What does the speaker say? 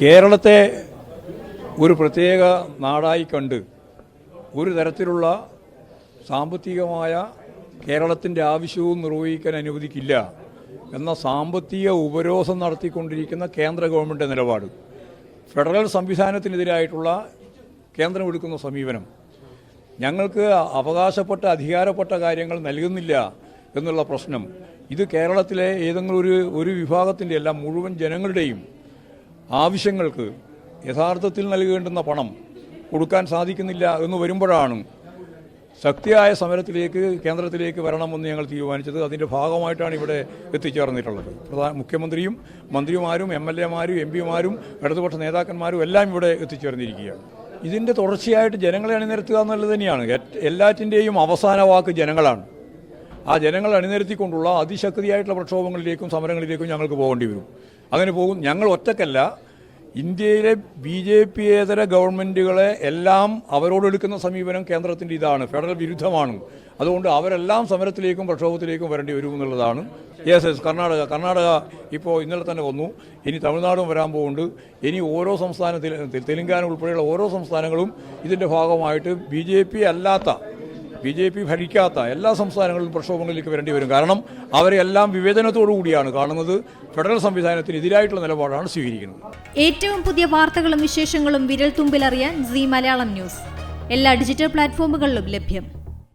കേരളത്തെ ഒരു പ്രത്യേക നാടായി കണ്ട് ഒരു തരത്തിലുള്ള സാമ്പത്തികമായ കേരളത്തിന്റെ ആവശ്യവും നിർവഹിക്കാൻ അനുവദിക്കില്ല എന്ന സാമ്പത്തിക ഉപരോധം നടത്തിക്കൊണ്ടിരിക്കുന്ന കേന്ദ്ര ഗവൺമെന്റ് നിലപാട്. ഫെഡറൽ സംവിധാനത്തിനെതിരായിട്ടുള്ള കേന്ദ്രം എടുക്കുന്ന സമീപനം. ഞങ്ങൾക്ക് അവകാശപ്പെട്ട അധികാരപ്പെട്ട കാര്യങ്ങൾ നൽകുന്നില്ല എന്നുള്ള പ്രശ്നം. ഇത് കേരളത്തിലെ ഏതെങ്കിലും ഒരു ഒരു വിഭാഗത്തിന്റെ അല്ല മുഴുവൻ ജനങ്ങളുടെയും ആവശ്യങ്ങൾക്ക് യഥാർത്ഥത്തിൽ നൽകേണ്ടുന്ന പണം കൊടുക്കാൻ സാധിക്കുന്നില്ല എന്ന് വരുമ്പോഴാണ് ശക്തിയായ സമരത്തിലേക്ക് കേന്ദ്രത്തിലേക്ക് വരണമെന്ന് ഞങ്ങൾ തീരുമാനിച്ചത്. അതിന്റെ ഭാഗമായിട്ടാണ് ഇവിടെ എത്തിച്ചേർന്നിട്ടുള്ളത്. പ്രധാന മുഖ്യമന്ത്രിയും മന്ത്രിമാരും എം എൽ എമാരും എം പിമാരും ഇടതുപക്ഷ നേതാക്കന്മാരും എല്ലാം ഇവിടെ എത്തിച്ചേർന്നിരിക്കുകയാണ്. ഇതിന്റെ തുടർച്ചയായിട്ട് ജനങ്ങളെ അണിനിരത്തുക എന്നുള്ളത് തന്നെയാണ്. എല്ലാറ്റിന്റെയും അവസാന വാക്ക് ജനങ്ങളാണ്. ആ ജനങ്ങൾ അണിനിരത്തിക്കൊണ്ടുള്ള അതിശക്തിയായിട്ടുള്ള പ്രക്ഷോഭങ്ങളിലേക്കും സമരങ്ങളിലേക്കും ഞങ്ങൾക്ക് പോകേണ്ടി വരും. അങ്ങനെ പോകും. ഞങ്ങൾ ഒറ്റക്കല്ല. ഇന്ത്യയിലെ ബി ജെ പി ഏതര ഗവൺമെന്റുകളെ എല്ലാം അവരോടെടുക്കുന്ന സമീപനം കേന്ദ്രത്തിന്റെ ഇതാണ്. ഫെഡറൽ വിരുദ്ധമാണ്. അതുകൊണ്ട് അവരെല്ലാം സമരത്തിലേക്കും പ്രക്ഷോഭത്തിലേക്കും വരേണ്ടി വരും എന്നുള്ളതാണ്. യെസ് യെസ് കർണാടക കർണാടക ഇപ്പോൾ ഇന്നലെ തന്നെ വന്നു. ഇനി തമിഴ്നാടും വരാൻ പോകുന്നുണ്ട്. ഇനി ഓരോ സംസ്ഥാനത്തിൽ തെലുങ്കാന ഉൾപ്പെടെയുള്ള ഓരോ സംസ്ഥാനങ്ങളും ഇതിന്റെ ഭാഗമായിട്ട് ബി അല്ലാത്ത ബി ജെ പി ഭരിക്കാത്ത എല്ലാ സംസ്ഥാനങ്ങളിലും പ്രക്ഷോഭങ്ങളിലേക്ക് വരേണ്ടി വരും. കാരണം അവരെല്ലാം വിവേചനത്തോടു കൂടിയാണ് കാണുന്നത്. ഫെഡറൽ സംവിധാനത്തിന് എതിരായിട്ടുള്ള നിലപാടാണ് സ്വീകരിക്കുന്നത്. ഏറ്റവും പുതിയ വാർത്തകളും വിശേഷങ്ങളും വിരൽ തുമ്പിലറിയാൻ സി മലയാളം ന്യൂസ്. എല്ലാ ഡിജിറ്റൽ പ്ലാറ്റ്ഫോമുകളിലും ലഭ്യം.